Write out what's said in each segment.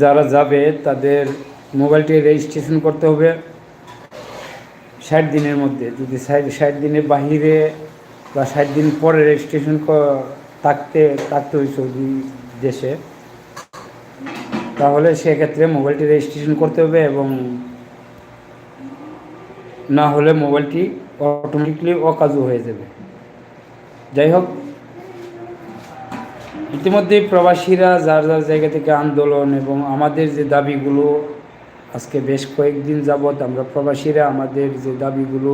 যারা যাবে তাদের মোবাইলটি রেজিস্ট্রেশন করতে হবে। ষাট দিনের মধ্যে। যদি ষাট দিনের বাহিরে বা ষাট দিন পরে রেজিস্ট্রেশন থাকতে থাকতে হয় সৌদি দেশে, তাহলে সেক্ষেত্রে মোবাইলটি রেজিস্ট্রেশন করতে হবে এবং না হলে মোবাইলটি অটোমেটিকলি অকাজু হয়ে যাবে। যাই হোক ইতিমধ্যেই প্রবাসীরা যার যার জায়গা থেকে আন্দোলন এবং আমাদের যে দাবিগুলো, আজকে বেশ কয়েকদিন যাবৎ আমরা প্রবাসীরা আমাদের যে দাবিগুলো,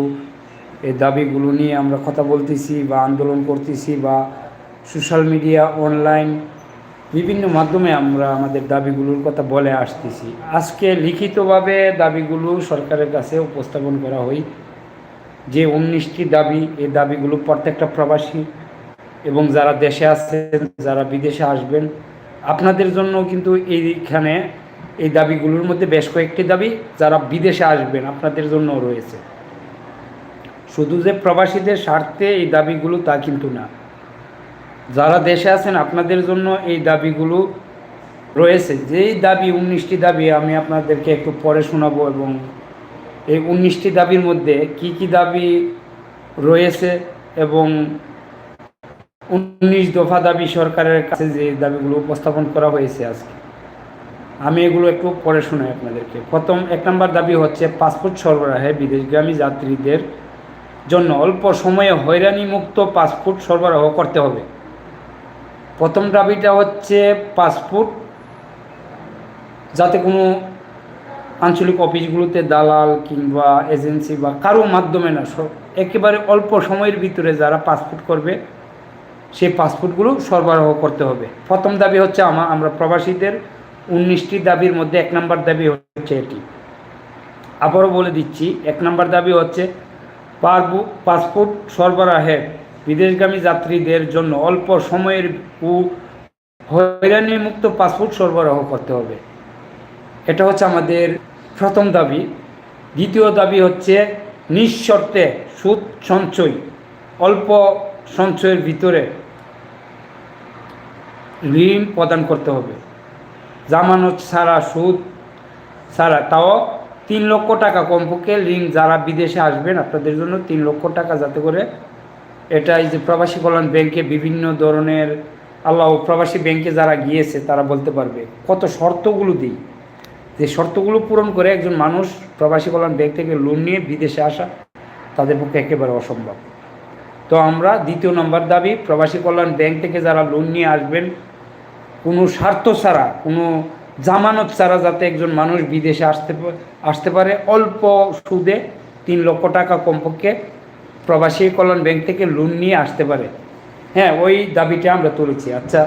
এই দাবিগুলো নিয়ে আমরা কথা বলতেছি বা আন্দোলন করতেছি বা সোশ্যাল মিডিয়া, অনলাইন, বিভিন্ন মাধ্যমে আমরা আমাদের দাবিগুলোর কথা বলে আসতেছি। আজকে লিখিতভাবে দাবিগুলো সরকারের কাছে উপস্থাপন করা হয়। যে উনিশটি দাবি, এই দাবিগুলো প্রত্যেকটা প্রবাসী এবং যারা দেশে আছেন যারা বিদেশে আসবেন আপনাদের জন্য কিন্তু এইখানে এই দাবিগুলোর মধ্যে বেশ কয়েকটি দাবি যারা বিদেশে আসবেন আপনাদের জন্য রয়েছে। শুধু যে প্রবাসীদের স্বার্থে এই দাবিগুলো তা কিন্তু না। যারা দেশে আছেন আপনাদের জন্য এই দাবিগুলো রয়েছে। যেই দাবি উনিশটি দাবি আমি আপনাদেরকে একটু পরে শোনাবো এবং এই উনিশটি দাবির মধ্যে কি কি দাবি রয়েছে এবং উনিশ দফা দাবি সরকারের কাছে যে দাবিগুলো উপস্থাপন করা হয়েছে আজকে। আমি এগুলো একটু পরে শোনাই আপনাদেরকে। প্রথম, এক নম্বর দাবি হচ্ছে পাসপোর্ট সরবরাহে বিদেশগামী যাত্রীদের জন্য অল্প সময়ে হয়রানি মুক্ত পাসপোর্ট সরবরাহ করতে হবে। প্রথম দাবিটা হচ্ছে পাসপোর্ট, যাতে কোনো আঞ্চলিক অফিসগুলোতে দালাল কিংবা এজেন্সি বা কারও মাধ্যমে না, সব- একেবারে অল্প সময়ের ভিতরে যারা পাসপোর্ট করবে সেই পাসপোর্টগুলো সরবরাহ করতে হবে। প্রথম দাবি হচ্ছে আমা আমরা প্রবাসীদের উনিশটি দাবির মধ্যে এক নম্বর দাবি হচ্ছে এটি। আবারও বলে দিচ্ছি, এক নম্বর দাবি হচ্ছে পাসপোর্ট সরবরাহে বিদেশগামী যাত্রীদের জন্য অল্প সময়ের ও হয়রানি মুক্ত পাসপোর্ট সরবরাহ করতে হবে। এটা হচ্ছে আমাদের প্রথম দাবি। দ্বিতীয় দাবি হচ্ছে নিঃশর্তে সুদ সঞ্চয়। অল্প সঞ্চয়ের ভিতরে ঋণ প্রদান করতে হবে। জামানত ছাড়া সুদ ছাড়া তাও তিন লক্ষ টাকা কমপক্ষে ঋণ যারা বিদেশে আসবেন, আপনাদের জন্য তিন লক্ষ টাকা যাতে করে এটা এই যে প্রবাসী কল্যাণ ব্যাংকে বিভিন্ন ধরনের আল্লাহ প্রবাসী ব্যাংকে যারা গিয়েছে, তারা বলতে পারবে, কত শর্তগুলো দিই। যে শর্তগুলো পূরণ করে একজন মানুষ প্রবাসী কল্যাণ ব্যাংক থেকে লোন নিয়ে বিদেশে আসা, তাদের পক্ষে একেবারে অসম্ভব। তো আমরা দ্বিতীয় নম্বর দাবি, প্রবাসী কল্যাণ ব্যাংক থেকে যারা লোন নিয়ে আসবেন কোনো স্বার্থ ছাড়া, কোনো জামানত ছাড়া যাতে একজন মানুষ বিদেশে আসতে আসতে পারে, অল্প সুদে তিন লক্ষ টাকা কমপক্ষে প্রবাসী কল্যাণ ব্যাংক থেকে লোন নিয়ে আসতে পারে। হ্যাঁ ওই দাবিটা আমরা তুলেছি। আচ্ছা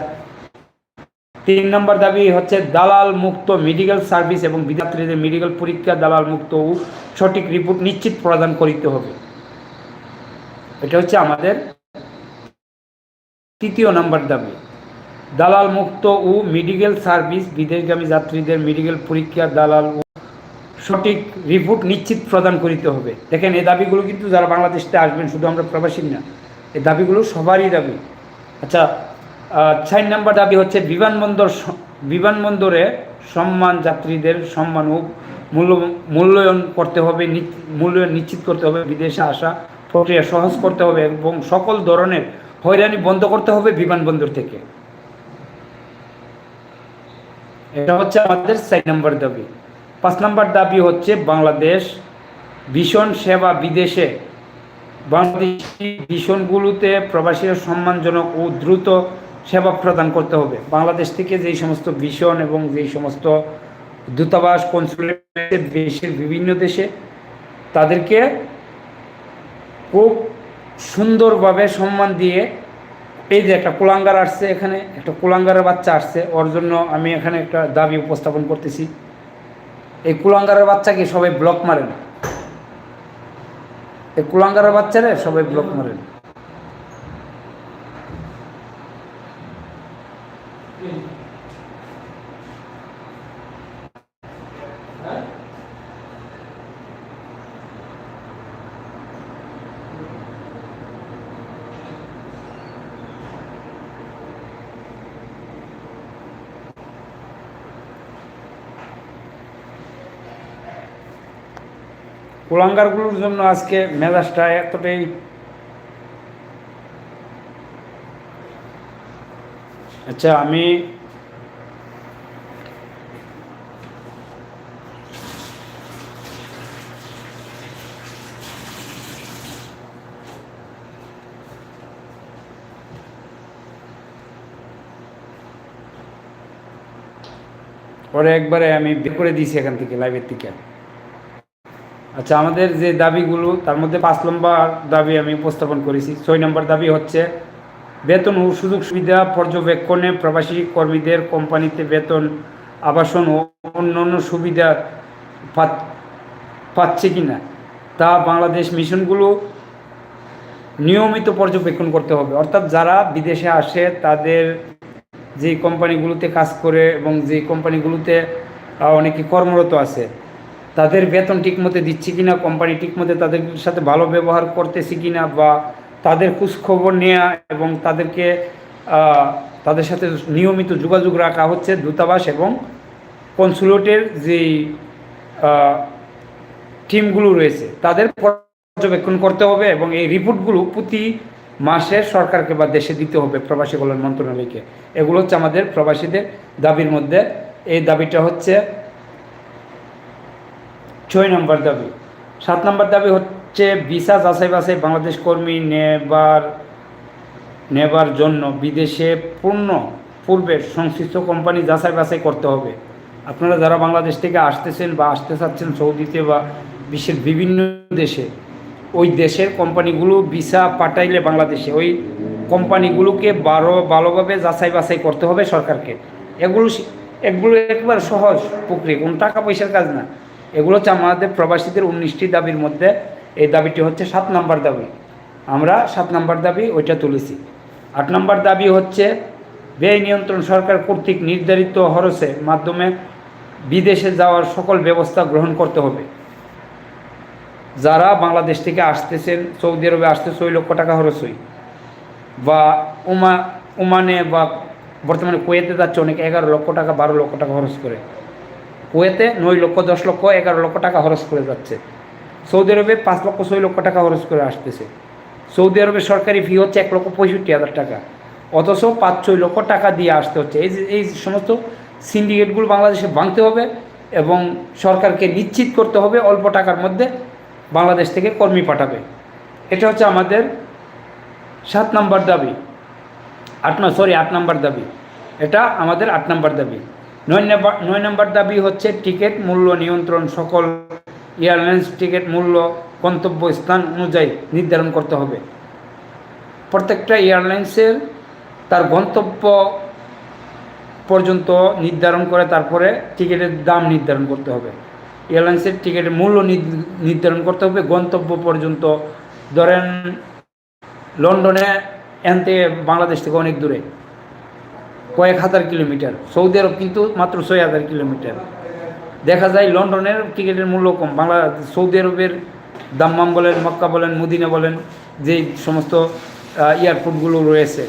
তিন নম্বর দাবি হচ্ছে দালাল মুক্ত মেডিকেল সার্ভিস এবং বিদ্যার্থীদের মেডিকেল পরীক্ষা, দালাল মুক্ত ও সঠিক রিপোর্ট নিশ্চিত প্রদান করিতে হবে। এটা হচ্ছে আমাদের তৃতীয় নম্বর দাবি। দালাল মুক্ত ও মেডিকেল সার্ভিস বিদেশগামী যাত্রীদের মেডিকেল পরীক্ষা দালাল ও সঠিক রিপোর্ট নিশ্চিত প্রদান করিতে হবে। দেখেন, এই দাবিগুলো কিন্তু যারা বাংলাদেশে আসবেন, শুধু আমরা প্রবাসী না, এই দাবিগুলো সবারই দাবি। আচ্ছা চার নম্বর দাবি হচ্ছে বিমানবন্দর বিমানবন্দরে সম্মান যাত্রীদের সম্মান ও মূল্য, মূল্যায়ন করতে হবে মূল্যায়ন নিশ্চিত করতে হবে, বিদেশে আসা প্রক্রিয়া সহজ করতে হবে এবং সকল ধরনের হয়রানি বন্ধ করতে হবে বিমানবন্দর থেকে। এটা হচ্ছে আমাদের চার নম্বর দাবি। পাঁচ নম্বর দাবি হচ্ছে বাংলাদেশ ভীষণ সেবা বিদেশে। বাংলাদেশি ভীষণগুলোতে প্রবাসীরা সম্মানজনক ও দ্রুত সেবা প্রদান করতে হবে। বাংলাদেশ থেকে যেই সমস্ত ভীষণ এবং যেই সমস্ত দূতাবাস, কনসুলেট দেশের বিভিন্ন দেশে তাদেরকে খুব সুন্দরভাবে সম্মান দিয়ে এই যে একটা কুলাঙ্গার আসছে এখানে, একটা কুলাঙ্গারের বাচ্চা আসছে, ওর জন্য আমি এখানে একটা দাবি উপস্থাপন করতেছি। এই কুলাঙ্গারের বাচ্চাকে সবাই ব্লক মারেন। এই কুলাঙ্গারের বাচ্চারে সবাই ব্লক মারেন। কুলাঙ্গারগুলোর জন্য আজকে মেজাজটা এতটাই আচ্ছা আমি পরে একবারে আমি বের করে দিয়েছি এখান থেকে লাইভের থেকে আচ্ছা আমাদের যে দাবিগুলো, তার মধ্যে পাঁচ নম্বর দাবি আমি উপস্থাপন করেছি। ছয় নম্বর দাবি হচ্ছে, বেতন ও সুযোগ সুবিধা পর্যবেক্ষণে প্রবাসী কর্মীদের কোম্পানিতে বেতন, আবাসন ও অন্যান্য সুবিধা পাচ্ছে কি না? তা বাংলাদেশ মিশনগুলো নিয়মিত পর্যবেক্ষণ করতে হবে। অর্থাৎ যারা বিদেশে আসে, তাদের যে কোম্পানিগুলোতে কাজ করে এবং যে কোম্পানিগুলোতে অনেকে কর্মরত আছে তাদের বেতন ঠিকমতো দিচ্ছে কিনা কোম্পানি ঠিকমতো তাদের সাথে ভালো ব্যবহার করতেছে কিনা বা তাদের খোঁজখবর নেওয়া এবং তাদেরকে তাদের সাথে নিয়মিত যোগাযোগ রাখা হচ্ছে দূতাবাস এবং কনসুলেটের যে টিমগুলো রয়েছে, তাদের পর্যবেক্ষণ করতে হবে এবং এই রিপোর্টগুলো প্রতি মাসে সরকারকে বা দেশে দিতে হবে প্রবাসী কল্যাণ মন্ত্রণালয়কে। এগুলো হচ্ছে আমাদের প্রবাসীদের দাবির মধ্যে। এই দাবিটা হচ্ছে ছয় নম্বর দাবি। সাত নম্বর দাবি হচ্ছে ভিসা যাচাই বাছাই বাংলাদেশ কর্মী নেবার নেবার জন্য বিদেশে পূর্ণ পূর্বে সংশ্লিষ্ট কোম্পানি যাচাই বাছাই করতে হবে। আপনারা যারা বাংলাদেশ থেকে আসতেছেন বা আসতে চাচ্ছেন সৌদিতে বা বিশ্বের বিভিন্ন দেশে, ওই দেশের কোম্পানিগুলো ভিসা পাঠাইলে বাংলাদেশে, ওই কোম্পানিগুলোকে বারো ভালোভাবে যাচাই বাছাই করতে হবে সরকারকে। এগুলো এগুলো একবার সহজ প্রক্রিয়া, কোনো টাকা পয়সার কাজ না। এগুলো হচ্ছে আমাদের প্রবাসীদের উনিশটি দাবির মধ্যে। এই দাবিটি হচ্ছে সাত নম্বর দাবি। আমরা সাত নম্বর দাবি ওইটা তুলেছি। আট নম্বর দাবি হচ্ছে, ব্যয় নিয়ন্ত্রণ সরকার কর্তৃক নির্ধারিত খরচের মাধ্যমে বিদেশে যাওয়ার সকল ব্যবস্থা গ্রহণ করতে হবে। যারা বাংলাদেশ থেকে আসতেছেন, সৌদি আরবে আসতে ছয় লক্ষ টাকা খরচ হয়। বা ওমা ওমানে বা বর্তমানে কুয়েতে যাচ্ছে অনেক, এগারো লক্ষ টাকা, বারো লক্ষ টাকা খরচ করে। কুয়েতে নয় লক্ষ, দশ লক্ষ, এগারো লক্ষ টাকা খরচ করে যাচ্ছে। সৌদি আরবে পাঁচ লক্ষ, ছয় লক্ষ টাকা খরচ করে আসতেছে। সৌদি আরবের সরকারি ফি হচ্ছে এক লক্ষ পঁয়ষট্টি হাজার টাকা। অথচ পাঁচ, ছয় লক্ষ টাকা দিয়ে আসতে হচ্ছে। এই এই সমস্ত সিন্ডিকেটগুলো বাংলাদেশে ভাঙতে হবে এবং সরকারকে নিশ্চিত করতে হবে অল্প টাকার মধ্যে বাংলাদেশ থেকে কর্মী পাঠাবে। এটা হচ্ছে আমাদের সাত নম্বর দাবি। আট সরি আট নম্বর দাবি। এটা আমাদের আট নম্বর দাবি। নয় নম্বর নয় নম্বর দাবি হচ্ছে টিকিট মূল্য নিয়ন্ত্রণ সকল এয়ারলাইন্স টিকিট মূল্য গন্তব্য স্থান অনুযায়ী নির্ধারণ করতে হবে। প্রত্যেকটা এয়ারলাইন্সের তার গন্তব্য পর্যন্ত নির্ধারণ করে তারপরে টিকিটের দাম নির্ধারণ করতে হবে। এয়ারলাইন্সের টিকিটের মূল্য নির্ধারণ করতে হবে গন্তব্য পর্যন্ত। ধরেন লন্ডনে থেকে বাংলাদেশ থেকে অনেক দূরে। কয়েক হাজার কিলোমিটার। সৌদি আরব কিন্তু মাত্র ছয় হাজার কিলোমিটার। দেখা যায় লন্ডনের টিকিটের মূল্য কম। বাংলা, সৌদি আরবের দাম্মাম বলেন, মক্কা বলেন, মদিনা বলেন যেই সমস্ত এয়ারপোর্টগুলো রয়েছে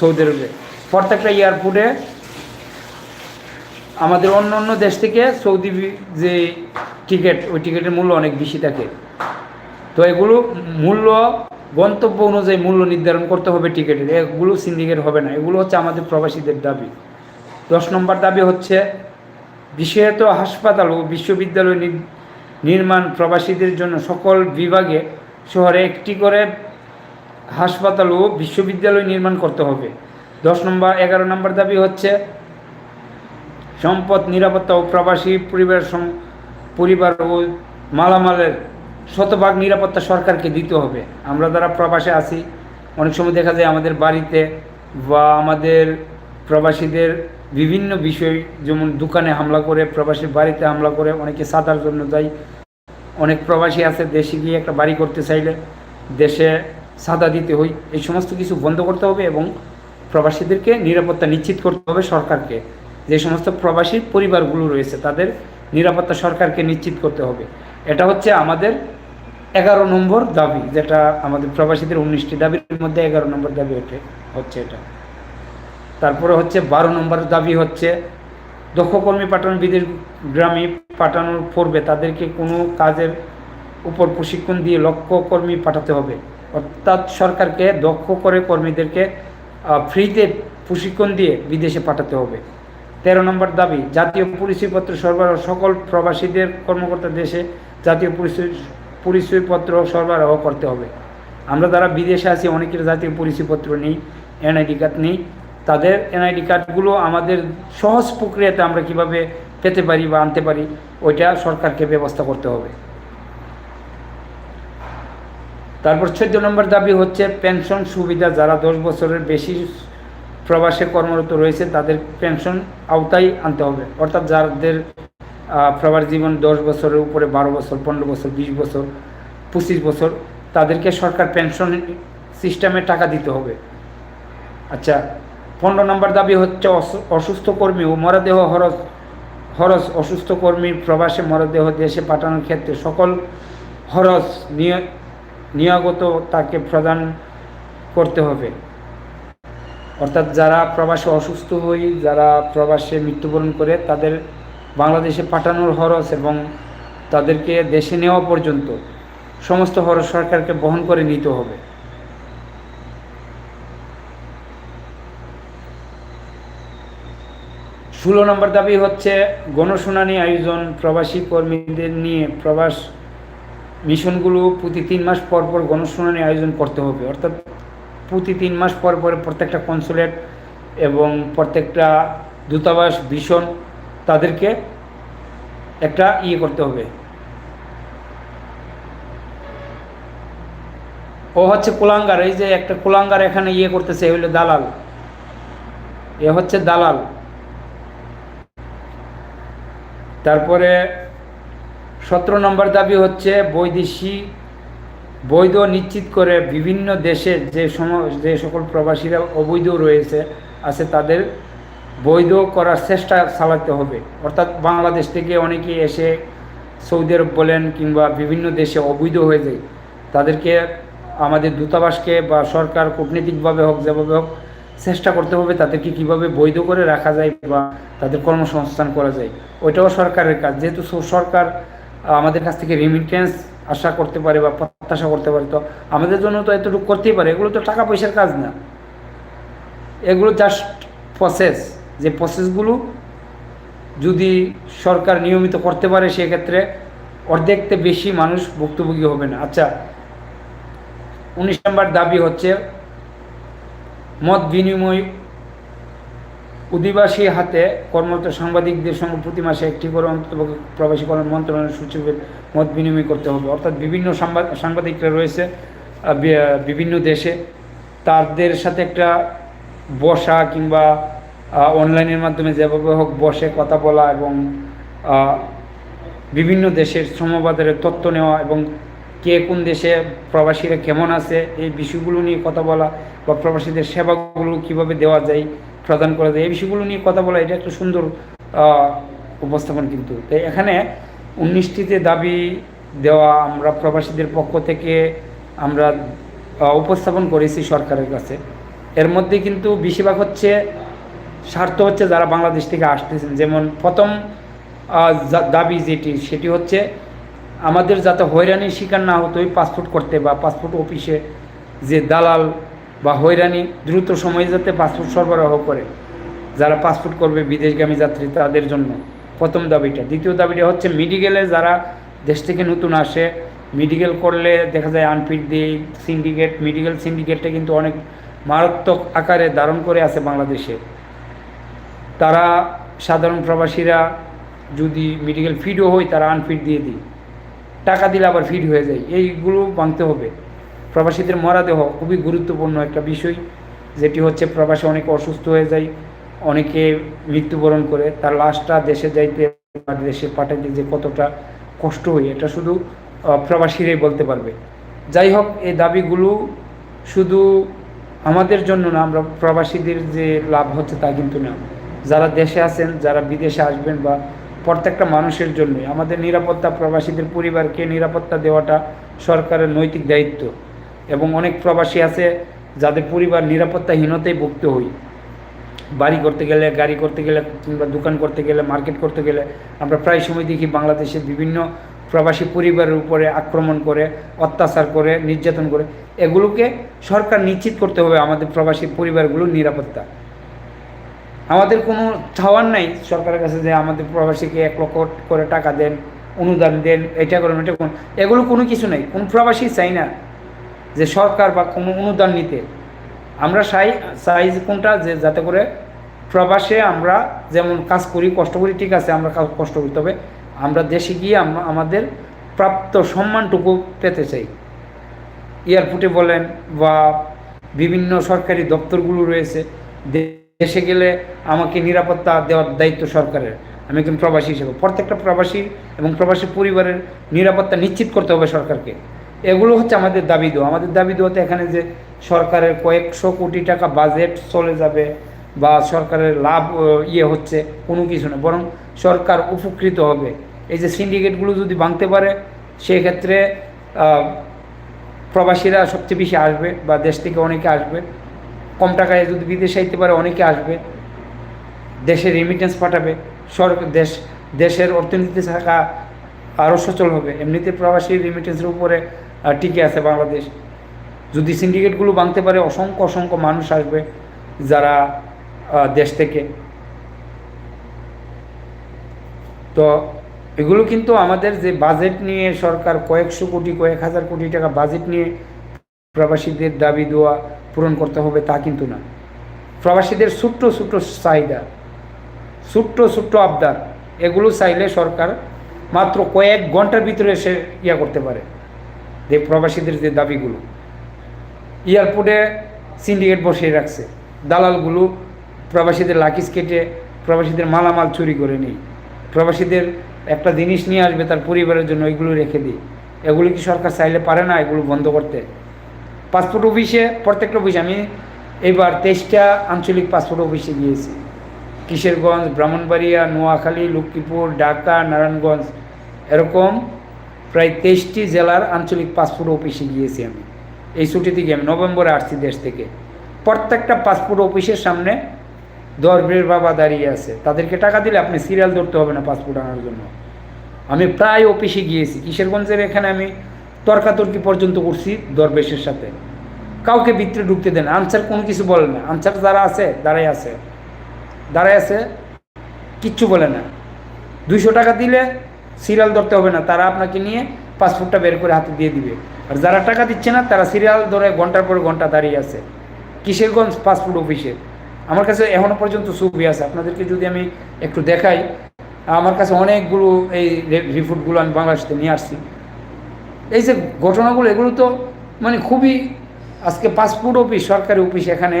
সৌদি আরবে। প্রত্যেকটা এয়ারপোর্টে আমাদের অন্য অন্য দেশ থেকে সৌদি যে টিকিট, ওই টিকিটের মূল্য অনেক বেশি থাকে। তো এগুলো মূল্য গন্তব্য অনুযায়ী মূল্য নির্ধারণ করতে হবে টিকিটের। এগুলো সিন্ডিকেট হবে না। এগুলো হচ্ছে আমাদের প্রবাসীদের দাবি। দশ নম্বর দাবি হচ্ছে, বিশেষত হাসপাতাল ও বিশ্ববিদ্যালয় নির্মাণ প্রবাসীদের জন্য সকল বিভাগে শহরে একটি করে হাসপাতাল ও বিশ্ববিদ্যালয় নির্মাণ করতে হবে। দশ নম্বর, এগারো নম্বর দাবি হচ্ছে, সম্পদ, নিরাপত্তা ও প্রবাসী পরিবার পরিবার ও মালামালের শতভাগ নিরাপত্তা সরকারকে দিতে হবে। আমরা যারা প্রবাসে আছি, অনেক সময় দেখা যায় আমাদের বাড়িতে বা আমাদের প্রবাসীদের বিভিন্ন বিষয়, যেমন দোকানে হামলা করে, প্রবাসীর বাড়িতে হামলা করে, অনেকে সাদার জন্য যায়। অনেক প্রবাসী আছে, দেশে গিয়ে একটা বাড়ি করতে চাইলে দেশে সাদা দিতে হয়। এই সমস্ত কিছু বন্ধ করতে হবে এবং প্রবাসীদেরকে নিরাপত্তা নিশ্চিত করতে হবে সরকারকে। যে সমস্ত প্রবাসী পরিবারগুলো রয়েছে, তাদের নিরাপত্তা সরকারকে নিশ্চিত করতে হবে। এটা হচ্ছে আমাদের এগারো নম্বর দাবি, যেটা আমাদের প্রবাসীদের উনিশটি দাবির মধ্যে এগারো নম্বর দাবি ওঠে হচ্ছে এটা। তারপরে হচ্ছে বারো নম্বর দাবি হচ্ছে দক্ষ কর্মী পাঠানো, বিদেশ গ্রামে পাঠানোর পূর্বে তাদেরকে কোনো কাজের উপর প্রশিক্ষণ দিয়ে লক্ষ কর্মী পাঠাতে হবে। অর্থাৎ সরকারকে দক্ষ করে কর্মীদেরকে ফ্রিতে প্রশিক্ষণ দিয়ে বিদেশে পাঠাতে হবে। তেরো নম্বর দাবি, জাতীয় পরিচয়পত্র সরবরাহ সকল প্রবাসীদের কর্মকর্তা দেশে জাতীয় পরিচয় পরিচয়পত্র সরবরাহ করতে হবে। আমরা যারা বিদেশে আছি, অনেকের জাতীয় পরিচয়পত্র নেই, এনআইডি কার্ড নেই। তাদের এনআইডি কার্ডগুলো আমাদের সহজ প্রক্রিয়াতে আমরা কীভাবে পেতে পারি বা আনতে পারি, ওইটা সরকারকে ব্যবস্থা করতে হবে। তারপর চোদ্দ নম্বর দাবি হচ্ছে পেনশন সুবিধা, যারা দশ বছরের বেশি প্রবাসে কর্মরত রয়েছে, তাদের পেনশন আওতায় আনতে হবে। অর্থাৎ যাদের আহ, জীবন দশ বছরের উপরে বারো বছর পনেরো বছর বিশ বছর পঁচিশ বছর তাদেরকে সরকার পেনশন সিস্টেমে টাকা দিতে হবে। আচ্ছা পনেরো নম্বর দাবি হচ্ছে অসু- অসুস্থ কর্মী ও মরদেহ হরস হরস অসুস্থ কর্মীর প্রবাসে মরদেহ দেশে পাঠানোর ক্ষেত্রে সকল হরস নিয়- নিয়াগত তাকে প্রদান করতে হবে। অর্থাৎ যারা প্রবাসে অসুস্থ হয়ে যারা প্রবাসে মৃত্যুবরণ করে তাদের বাংলাদেশে পাঠানোর খরচ এবং তাদেরকে দেশে নেওয়া পর্যন্ত সমস্ত খরচ সরকারকে বহন করে নিতে হবে। ষোলো নম্বর দাবি হচ্ছে গণশুনানি আয়োজন প্রবাসী কর্মীদের নিয়ে প্রবাস মিশনগুলো প্রতি তিন মাস পর পর গণশুনানি আয়োজন করতে হবে। অর্থাৎ প্রতি তিন মাস পর পর প্রত্যেকটা কনসুলেট এবং প্রত্যেকটা দূতাবাস, ভীষণ তাদেরকে একটা ইয়ে করতে হবে। ও হচ্ছে কুলাঙ্গার, এই যে একটা কুলাঙ্গার এখানে ইয়ে করতেছে হলো দালাল। এ হচ্ছে দালাল। তারপরে সতেরো নম্বর দাবি হচ্ছে বৈদেশিক বৈধ নিশ্চিত করে বিভিন্ন দেশে যে সম, যে সকল প্রবাসীরা অবৈধ রয়েছে, আছে তাদের বৈধ করার চেষ্টা চালাতে হবে। অর্থাৎ বাংলাদেশ থেকে অনেকে এসে সৌদি আরব বলেন কিংবা বিভিন্ন দেশে অবৈধ হয়ে যায়। তাদেরকে আমাদের দূতাবাসকে বা সরকার কূটনীতিকভাবে হোক, যেভাবে হোক, চেষ্টা করতে হবে তাদেরকে কীভাবে বৈধ করে রাখা যায় বা তাদের কর্মসংস্থান করা যায়। ওইটাও সরকারের কাজ। যেহেতু সরকার আমাদের কাছ থেকে রিমিটেন্স আশা করতে পারে বা প্রত্যাশা করতে পারে, তো আমাদের জন্য তো এতটুকু করতেই পারে। এগুলো তো টাকা পয়সার কাজ না। এগুলো জাস্ট প্রসেস যে প্রসেসগুলো যদি সরকার নিয়মিত করতে পারে, সেক্ষেত্রে অর্ধেকতে বেশি মানুষ ভুক্তভোগী হবে না। আচ্ছা উনিশ নম্বর দাবি হচ্ছে, মত বিনিময় অধিবাসী হাতে কর্মরত সাংবাদিকদের সঙ্গে প্রতি মাসে একটি করে অন্তত প্রবাসী কল্যাণ মন্ত্রণালয়ের সচিবের মত বিনিময় করতে হবে। অর্থাৎ বিভিন্ন সাংবাদ, সাংবাদিকরা রয়েছে বিভিন্ন দেশে। তাদের সাথে একটা বসা কিংবা অনলাইনের মাধ্যমে যেভাবে হোক বসে কথা বলা এবং বিভিন্ন দেশের শ্রমবাজারের তথ্য নেওয়া এবং কে কোন দেশে প্রবাসীরা কেমন আছে, এই বিষয়গুলো নিয়ে কথা বলা বা প্রবাসীদের সেবাগুলো কীভাবে দেওয়া যায়, প্রদান করা যায়, এই বিষয়গুলো নিয়ে কথা বলা, এটা একটা সুন্দর উপস্থাপন কিন্তু। তাই এখানে উনিশটিতে দাবি দেওয়া আমরা প্রবাসীদের পক্ষ থেকে আমরা উপস্থাপন করেছি সরকারের কাছে। এর মধ্যে কিন্তু বেশিরভাগ হচ্ছে স্বার্থ হচ্ছে যারা বাংলাদেশ থেকে আসতেছেন। যেমন প্রথম দাবি যেটি, সেটি হচ্ছে আমাদের যাতে হয়রানির শিকার না হতো ওই পাসপোর্ট করতে বা পাসপোর্ট অফিসে যে দালাল বা হয়রানি দ্রুত সময়ে যাতে পাসপোর্ট সরবরাহ করে, যারা পাসপোর্ট করবে বিদেশগামী যাত্রী তাদের জন্য। প্রথম দাবিটা। দ্বিতীয় দাবিটা হচ্ছে মেডিকেলে যারা দেশ থেকে নতুন আসে, মেডিকেল করলে দেখা যায় আনফিট দিয়ে সিন্ডিকেট, মেডিকেল সিন্ডিকেটটা কিন্তু অনেক মারাত্মক আকারে ধারণ করে আছে বাংলাদেশে। তারা সাধারণ প্রবাসীরা যদি মেডিকেল ফিডও হয়, তারা আনফিট দিয়ে দিই টাকা দিলে আবার ফিট হয়ে যায়। এইগুলো ভাঙতে হবে। প্রবাসীদের মরাদেহ খুবই গুরুত্বপূর্ণ একটা বিষয়, যেটি হচ্ছে প্রবাসী অনেকে অসুস্থ হয়ে যায়, অনেকে মৃত্যুবরণ করে, তার লাশটা দেশে যাইতে দেশে পাঠাইতে যে কতটা কষ্ট হয়, এটা শুধু প্রবাসীরাই বলতে পারবে। যাই হোক, এই দাবিগুলো শুধু আমাদের জন্য না, আমরা প্রবাসীদের যে লাভ হচ্ছে তা কিন্তু না। যারা দেশে আছেন, যারা বিদেশে আসবেন বা প্রত্যেকটা মানুষের জন্যই, আমাদের নিরাপত্তা প্রবাসীদের পরিবারকে নিরাপত্তা দেওয়াটা সরকারের নৈতিক দায়িত্ব। এবং অনেক প্রবাসী আছে যাদের পরিবার নিরাপত্তাহীনতায় ভুগতে হই। বাড়ি করতে গেলে, গাড়ি করতে গেলে কিংবা দোকান করতে গেলে, মার্কেট করতে গেলে আমরা প্রায় সময় দেখি বাংলাদেশের বিভিন্ন প্রবাসী পরিবারের উপরে আক্রমণ করে, অত্যাচার করে, নির্যাতন করে। এগুলোকে সরকার নিশ্চিত করতে হবে আমাদের প্রবাসী পরিবারগুলোর নিরাপত্তা। আমাদের কোনো চাওয়ার নাই। সরকারের কাছে যে আমাদের প্রবাসীকে এক লক্ষ করে টাকা দেন, অনুদান দেন, এটা করেন এটা করুন, এগুলো কোনো কিছু নেই। কোন প্রবাসী চাই না যে সরকার বা কোনো অনুদান নিতে। আমরা চাই চাই কোনটা যে যাতে করে প্রবাসে আমরা যেমন কাজ করি, কষ্ট করি, ঠিক আছে, আমরা কষ্ট করতে হবে। আমরা দেশে গিয়ে আম- আমাদের প্রাপ্ত সম্মানটুকু পেতে চাই। এয়ারপোর্টে বলেন বা বিভিন্ন সরকারি দপ্তরগুলো রয়েছে দেশে গেলে আমাকে নিরাপত্তা দেওয়ার দায়িত্ব সরকারের। আমি একজন প্রবাসী হিসেবে। প্রত্যেকটা প্রবাসী এবং প্রবাসী পরিবারের নিরাপত্তা নিশ্চিত করতে হবে সরকারকে। এগুলো হচ্ছে আমাদের দাবি দেওয়া আমাদের দাবি দেওয়াতে এখানে যে সরকারের কয়েকশো কোটি টাকা বাজেট চলে যাবে বা সরকারের লাভ ইয়ে হচ্ছে, কোনো কিছু না। বরং সরকার উপকৃত হবে। এই যে সিন্ডিকেটগুলো যদি ভাঙতে পারে, সেক্ষেত্রে প্রবাসীরা সবচেয়ে বেশি আসবে বা দেশ থেকে অনেকে আসবে। কম টাকায় যদি বিদেশে আইতে পারে, অনেকে আসবে দেশে রেমিটেন্স পাঠাবে সরকার দেশ, দেশের অর্থনীতিতে থাকা আরও সচল হবে। এমনিতে প্রবাসী রেমিটেন্সের উপরে টিকে আছে বাংলাদেশ। যদি সিন্ডিকেটগুলো ভাঙতে পারে, অসংখ্য অসংখ্য মানুষ আসবে যারা দেশ থেকে। তো এগুলো কিন্তু আমাদের যে বাজেট নিয়ে সরকার কয়েকশো কোটি, কয়েক হাজার কোটি টাকা বাজেট নিয়ে প্রবাসীদের দাবি দেওয়া পূরণ করতে হবে তা কিন্তু না। প্রবাসীদের ছোট্ট ছোট্ট চাহিদা, ছোট্ট ছোট্ট আবদার, এগুলো চাইলে সরকার মাত্র কয়েক ঘণ্টার ভিতরে এসে ইয়া করতে পারে। যে প্রবাসীদের যে দাবিগুলো। এয়ারপোর্টে সিন্ডিকেট বসিয়ে রাখছে। দালালগুলো প্রবাসীদের লাকিস কেটে প্রবাসীদের মালামাল চুরি করে নেই প্রবাসীদের একটা জিনিস নিয়ে আসবে তার পরিবারের জন্য, ওইগুলো রেখে দিই এগুলো কি সরকার চাইলে পারে না এগুলো বন্ধ করতে? পাসপোর্ট অফিসে, প্রত্যেকটা অফিসে আমি এবার তেইশটা আঞ্চলিক পাসপোর্ট অফিসে গিয়েছি। কিশোরগঞ্জ, ব্রাহ্মণবাড়িয়া, নোয়াখালী, লক্ষ্মীপুর, ঢাকা, নারায়ণগঞ্জ, এরকম প্রায় তেইশটি জেলার আঞ্চলিক পাসপোর্ট অফিসে গিয়েছি আমি। এই ছুটিতে গিয়ে আমি নভেম্বরে আসছি দেশ থেকে। প্রত্যেকটা পাসপোর্ট অফিসের সামনে দরবের বাবা দাঁড়িয়ে আছে। তাদেরকে টাকা দিলে আপনি সিরিয়াল ধরতে হবে না পাসপোর্ট আনার জন্য। আমি প্রায় অফিসে গিয়েছি। কিশোরগঞ্জের এখানে আমি তর্কাতর্কি পর্যন্ত করছি দরবেশের সাথে। কাউকে ভিতরে ঢুকতে দেন আনসার কোনো কিছু বলে না। আনসার যারা আছে দাঁড়াই আছে। দাঁড়ায় আছে, কিচ্ছু বলে না। দুইশো টাকা দিলে সিরিয়াল ধরতে হবে না। তারা আপনাকে নিয়ে পাসপোর্টটা বের করে হাতে দিয়ে দিবে। আর যারা টাকা দিচ্ছে না, তারা সিরিয়াল ধরে ঘণ্টার পর ঘণ্টা দাঁড়িয়ে আছে। কিশোরগঞ্জ পাসপোর্ট অফিসে। আমার কাছে এখনও পর্যন্ত ছবি আছে। আপনাদেরকে যদি আমি একটু দেখাই, আমার কাছে অনেকগুলো এই রিপোর্টগুলো আমি বাংলাদেশ নিয়ে আসছি। এই যে ঘটনাগুলো, এগুলো তো মানে খুবই আজকে পাসপোর্ট অফিস সরকারি অফিস এখানে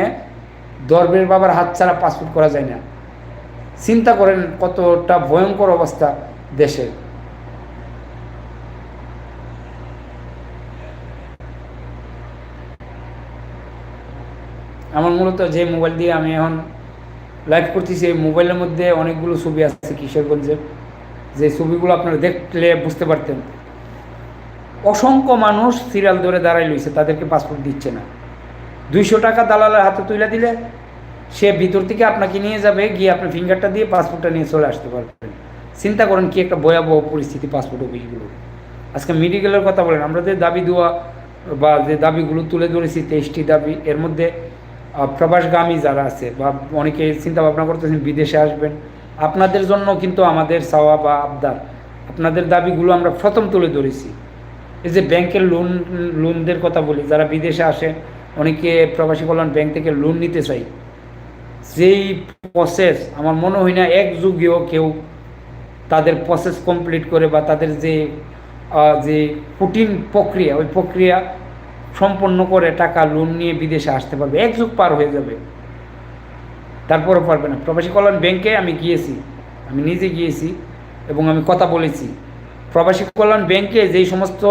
দরবের বাবার হাত ছাড়া পাসপোর্ট করা যায় না। চিন্তা করেন কতটা ভয়ঙ্কর অবস্থা দেশের আমার মূলত যে মোবাইল দিয়ে আমি এখন লাইভ করতেছি, এই মোবাইলের মধ্যে অনেকগুলো ছবি আছে কিশোরগঞ্জের যে ছবিগুলো আপনারা দেখলে বুঝতে পারতেন। অসংখ্য মানুষ সিরিয়াল ধরে দাঁড়াই লইছে, তাদেরকে পাসপোর্ট দিচ্ছে না। দুইশো টাকা দালালের হাতে তুলে দিলে, সে ভিতর থেকে আপনাকে নিয়ে যাবে, গিয়ে আপনি ফিঙ্গারটা দিয়ে পাসপোর্টটা নিয়ে চলে আসতে পারবেন। চিন্তা করেন কি একটা ভয়াবহ পরিস্থিতি পাসপোর্ট অফিসগুলো আজকে মেডিকেলের কথা বলেন, আমরা যে দাবি দেওয়া বা যে দাবিগুলো তুলে ধরেছি, তেইশটি দাবি, এর মধ্যে প্রবাসগামী যারা আছে, বা অনেকে চিন্তা ভাবনা করতেছেন, বিদেশে আসবেন, আপনাদের জন্য কিন্তু আমাদের চাওয়া বা আবদার, আপনাদের দাবিগুলো আমরা প্রথম তুলে ধরেছি। এই যে ব্যাংকের লোন লোনদের কথা বলি, যারা বিদেশে আসে, অনেকে প্রবাসী কল্যাণ ব্যাংক থেকে লোন নিতে চাই যেই প্রসেস আমার মনে হয় না এক যুগেও কেউ তাদের প্রসেস কমপ্লিট করে বা তাদের যে যে কঠিন প্রক্রিয়া, ওই প্রক্রিয়া সম্পন্ন করে টাকা লোন নিয়ে বিদেশে আসতে পারবে। এক যুগ পার হয়ে যাবে। তারপরও পারবে না। প্রবাসী কল্যাণ ব্যাংকে আমি গিয়েছি, আমি নিজে গিয়েছি এবং আমি কথা বলেছি। প্রবাসী কল্যাণ ব্যাংকে যেই সমস্ত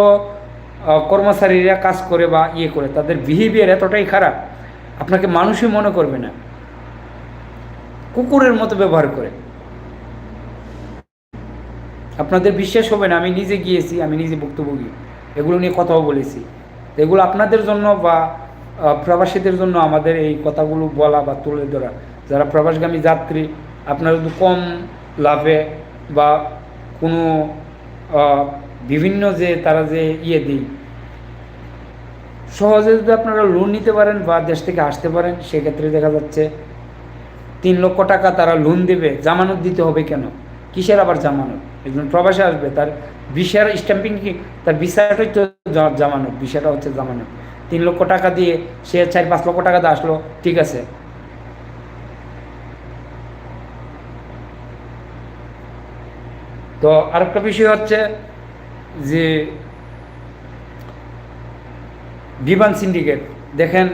কর্মচারীরা কাজ করে বা ইয়ে করে, তাদের বিহেভিয়ার এতটাই খারাপ, আপনাকে মানুষই মনে করবে না। কুকুরের মতো ব্যবহার করে। আপনাদের বিশ্বাস হবে না, আমি নিজে গিয়েছি, আমি নিজে ভুক্তভোগী, এগুলো নিয়ে কথাও বলেছি। এগুলো আপনাদের জন্য বা প্রবাসীদের জন্য আমাদের এই কথাগুলো বলা বা তুলে ধরা। যারা প্রবাসগামী যাত্রী, আপনারা যদি কম লাভে বা কোনো বিভিন্ন যে তারা যে ইয়ে দিই, সহজে যদি আপনারা লোন নিতে পারেন বা দেশ থেকে আসতে পারেন, সেক্ষেত্রে দেখা যাচ্ছে তিন লক্ষ টাকা তারা লোন দেবে, জামানত দিতে হবে কেন? কিসের আবার জামানত? একজন প্রবাসে আসবে, তার ভিসার স্ট্যাম্পিং কি? তার ভিসাটাই তো জামানত, ভিসাটা হচ্ছে জামানত। তিন লক্ষ টাকা দিয়ে সে চার পাঁচ লক্ষ টাকা দিয়ে আসলো, ঠিক আছে। তো আরেকটা বিষয় হচ্ছে যে বিমান সিন্ডিকেট, দেখেন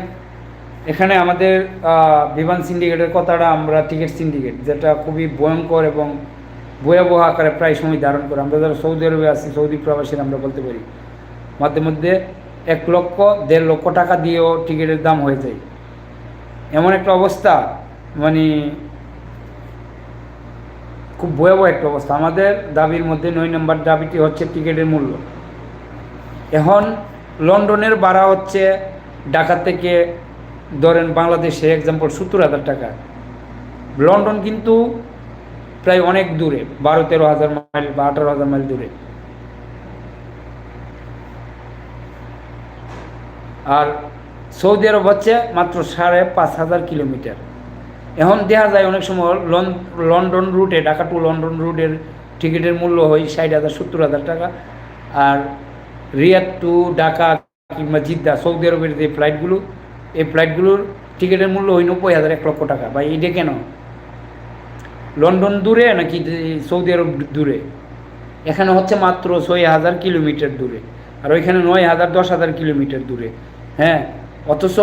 এখানে আমাদের বিমান সিন্ডিকেটের কথাটা আমরা টিকিট সিন্ডিকেট, যেটা খুবই ভয়ঙ্কর এবং ভয়াবহ আকারে প্রায় সময় ধারণ করে। আমরা যারা সৌদি আরবে আছি, সৌদি প্রবাসীরা আমরা বলতে পারি, মাঝে মধ্যে এক লক্ষ, দেড় লক্ষ টাকা দিয়েও টিকিটের দাম হয়ে যায়। এমন একটা অবস্থা মানে খুব ভয়াবহ একটা অবস্থা। আমাদের দাবির মধ্যে নয় নম্বর দাবিটি হচ্ছে টিকিটের মূল্য। এখন লন্ডনের ভাড়া হচ্ছে ঢাকা থেকে ধরেন বাংলাদেশে এক্সাম্পল সত্তর হাজার টাকা। লন্ডন কিন্তু প্রায় অনেক দূরে, বারো তেরো হাজার মাইল বা আঠারো হাজার মাইল দূরে। আর সৌদি আরব হচ্ছে মাত্র সাড়ে পাঁচ হাজার কিলোমিটার। এখন দেখা যায় অনেক সময় লন- লন্ডন রুটে ঢাকা টু লন্ডন রুটের টিকিটের মূল্য হয় ষাট হাজার, সত্তর হাজার টাকা। আর রিয়াদ টু ঢাকা কিংবা জিদ্দা, সৌদি আরবের যে ফ্লাইটগুলো এই ফ্লাইটগুলোর টিকিটের মূল্য হয় নব্বই হাজার, এক লক্ষ টাকা। বা এইটা কেন? লন্ডন দূরে নাকি সৌদি আরব দূরে? এখানে হচ্ছে মাত্র ছয় হাজার কিলোমিটার দূরে। আর ওইখানে নয় হাজার, দশ হাজার কিলোমিটার দূরে। হ্যাঁ অথচ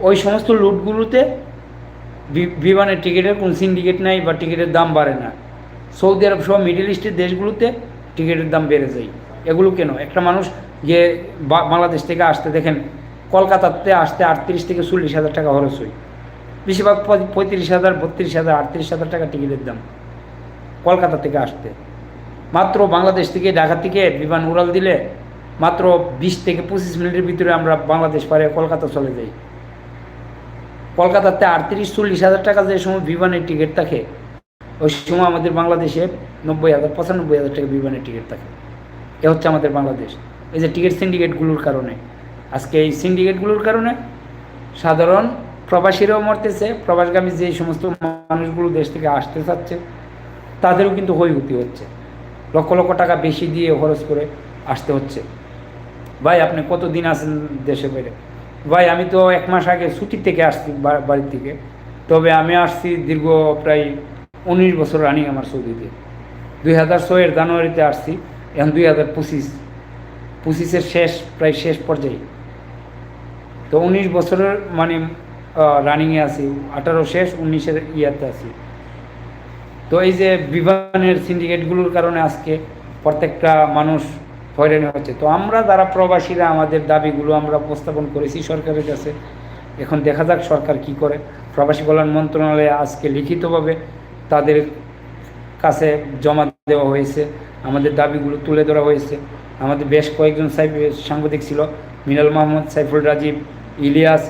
ওই সমস্ত লুটগুলোতে বিমানের টিকিটের কোনো সিন্ডিকেট নাই বা টিকিটের দাম বাড়ে না। সৌদি আরব সহ মিডল ইস্টের দেশগুলোতে টিকিটের দাম বেড়ে যায়। এগুলো কেন? একটা মানুষ যে বাংলাদেশ থেকে আসতে, দেখেন, কলকাতাতে আসতে আটত্রিশ থেকে চল্লিশ হাজার টাকা খরচ হয়। বেশিরভাগ পঁয়- পঁয়ত্রিশ হাজার, বত্রিশ হাজার, আটত্রিশ হাজার টাকা টিকিটের দাম কলকাতা থেকে আসতে। মাত্র বাংলাদেশ থেকে ঢাকা থেকে বিমান উড়াল দিলে মাত্র বিশ থেকে পঁচিশ মিনিটের ভিতরে আমরা বাংলাদেশ পারে কলকাতা চলে যাই। কলকাতাতে আটত্রিশ, চল্লিশ হাজার টাকা যে সময় বিমানের টিকিট থাকে, ওই সময় আমাদের বাংলাদেশে নব্বই হাজার, পঁচানব্বই হাজার টাকা বিমানের টিকিট থাকে। এ হচ্ছে আমাদের বাংলাদেশ। এই যে টিকিট সিন্ডিকেটগুলোর কারণে। আজকে এই সিন্ডিকেটগুলোর কারণে সাধারণ প্রবাসীরাও মরতেছে, প্রবাসগামী যে সমস্ত মানুষগুলো দেশ থেকে আসতে চাচ্ছে, তাদেরও কিন্তু ক্ষয়ক্ষতি হচ্ছে। লক্ষ লক্ষ টাকা বেশি দিয়ে খরচ করে আসতে হচ্ছে। ভাই, আপনি কতদিন আছেন দেশে বাইরে? ভাই, আমি তো এক মাস আগে ছুটি থেকে আসছি বাড়ির থেকে তবে আমি আসছি দীর্ঘ প্রায় উনিশ বছর রানিং আমার সৌদিতে। দুই হাজার ছয়ের জানুয়ারিতে আসছি, এখন দুই হাজার পঁচিশ। পঁচিশের শেষ, প্রায় শেষ পর্যায়ে। তো উনিশ বছরের মানে রানিংয়ে আছি। আঠারো শেষ, উনিশের ইয়াতে আছি। তো এই যে বিমানের সিন্ডিকেটগুলোর কারণে আজকে প্রত্যেকটা মানুষ হয়রানি হচ্ছে। তো আমরা যারা প্রবাসীরা, আমাদের দাবিগুলো আমরা উপস্থাপন করেছি সরকারের কাছে। এখন দেখা যাক সরকার কি করে। প্রবাসী কল্যাণ মন্ত্রণালয়ে আজকে লিখিতভাবে তাদের কাছে জমা দেওয়া হয়েছে। আমাদের দাবিগুলো তুলে ধরা হয়েছে। আমাদের বেশ কয়েকজন সাংবাদিক ছিল। মিনাল মাহমুদ, সাইফুল রাজীব, ইলিয়াস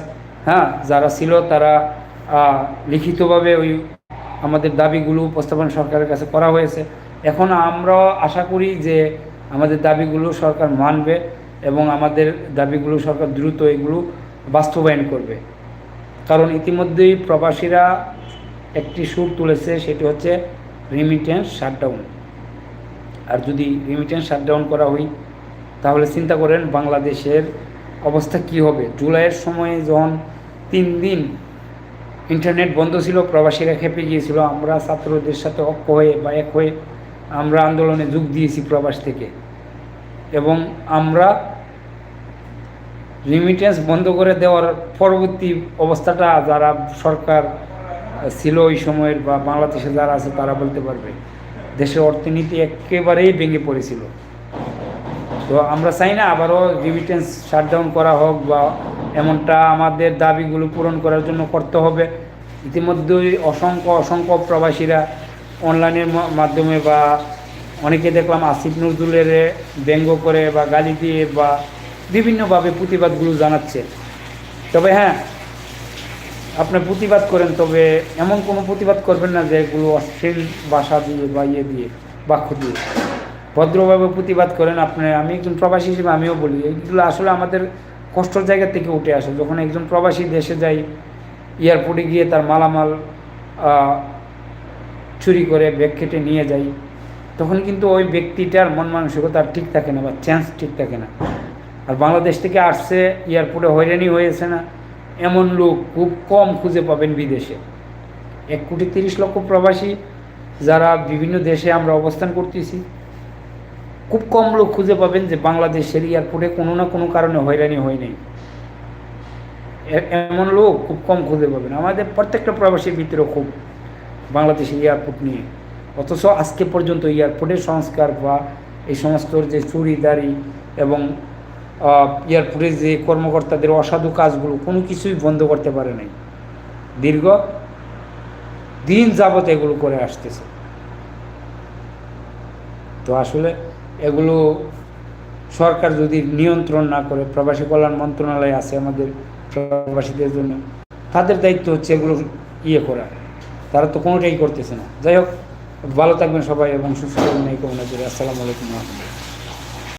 হ্যাঁ যারা ছিল তারা লিখিতভাবে ওই আমাদের দাবিগুলো উপস্থাপন সরকারের কাছে করা হয়েছে। এখন আমরা আশা করি যে আমাদের দাবিগুলো সরকার মানবে এবং আমাদের দাবিগুলো সরকার দ্রুত এগুলো বাস্তবায়ন করবে। কারণ ইতিমধ্যেই প্রবাসীরা একটি সুর তুলেছে, সেটি হচ্ছে রিমিটেন্স শাটডাউন আর যদি রিমিটেন্স শাটডাউন করা হয়, তাহলে চিন্তা করেন বাংলাদেশের অবস্থা কি হবে? জুলাইয়ের সময়ে যখন তিন দিন ইন্টারনেট বন্ধ ছিল, প্রবাসীরা খেপে গিয়েছিল, আমরা ছাত্রদের সাথে ঐক্য হয়ে বা এক হয়ে আমরা আন্দোলনে যোগ দিয়েছি প্রবাস থেকে। এবং আমরা রিমিটেন্স বন্ধ করে দেওয়ার পরবর্তী অবস্থাটা যারা সরকার ছিল ওই সময়ের বা বাংলাদেশে যারা আছে তারা বলতে পারবে। দেশের অর্থনীতি একেবারেই ভেঙে পড়েছিল। তো আমরা চাই না আবারও রিমিটেন্স শাটডাউন করা হোক বা এমনটা আমাদের দাবিগুলো পূরণ করার জন্য করতে হবে। ইতিমধ্যেই অসংখ্য অসংখ্য প্রবাসীরা অনলাইনের মাধ্যমে বা অনেকে দেখলাম আসিফ নজরুলের ব্যঙ্গ করে বা গালি দিয়ে বা বিভিন্নভাবে প্রতিবাদগুলো জানাচ্ছে। তবে হ্যাঁ আপনি প্রতিবাদ করেন, তবে এমন কোনো প্রতিবাদ করবেন না যে এগুলো অশ্লীল ভাষা দিয়ে বা ইয়ে দিয়ে, বাক্য দিয়ে। ভদ্রভাবে প্রতিবাদ করেন আপনি, আমি একজন প্রবাসী হিসেবে আমিও বলি এইগুলো আসলে আমাদের কষ্টর জায়গা থেকে উঠে আসে। যখন একজন প্রবাসী দেশে যাই এয়ারপোর্টে গিয়ে তার মালামাল চুরি করে ব্যাগ কেটে নিয়ে যায় তখন কিন্তু ওই ব্যক্তিটার মন মানসিকতা ঠিক থাকে না বা চান্স ঠিক থাকে না। আর বাংলাদেশ থেকে আসছে, এয়ারপোর্টে হয়রানি হয়েছে না। এমন লোক খুব কম খুঁজে পাবেন বিদেশে। এক কোটি তিরিশ লক্ষ প্রবাসী যারা বিভিন্ন দেশে আমরা অবস্থান করতেছি। খুব কম লোক খুঁজে পাবেন যে বাংলাদেশের এয়ারপোর্টে কোনো না কোনো কারণে হয়রানি হয় নাই। এমন লোক খুব কম খুঁজে পাবেন। আমাদের প্রত্যেকটা প্রবাসীর ভিতরে খুব বাংলাদেশের এয়ারপোর্ট নিয়ে। অথচ আজকে পর্যন্ত এয়ারপোর্টের সংস্কার বা এই সমস্ত যে চুরিদারি এবং আহ, এয়ারপোর্টের যে কর্মকর্তাদের অসাধু কাজগুলো কোনো কিছুই বন্ধ করতে পারে নাই। দীর্ঘ দিন যাবৎ এগুলো করে আসতেছে। তো আসলে এগুলো সরকার যদি নিয়ন্ত্রণ না করে প্রবাসী কল্যাণ মন্ত্রণালয় আছে আমাদের প্রবাসীদের জন্য তাদের দায়িত্ব হচ্ছে এগুলো ইয়ে করা। তারা তো কোনোটাই করতেছে না। যাই হোক ভালো থাকবেন সবাই এবং সুস্থ এই কামনা করি। আসসালামু আলাইকুম রহমতুল্লাহ।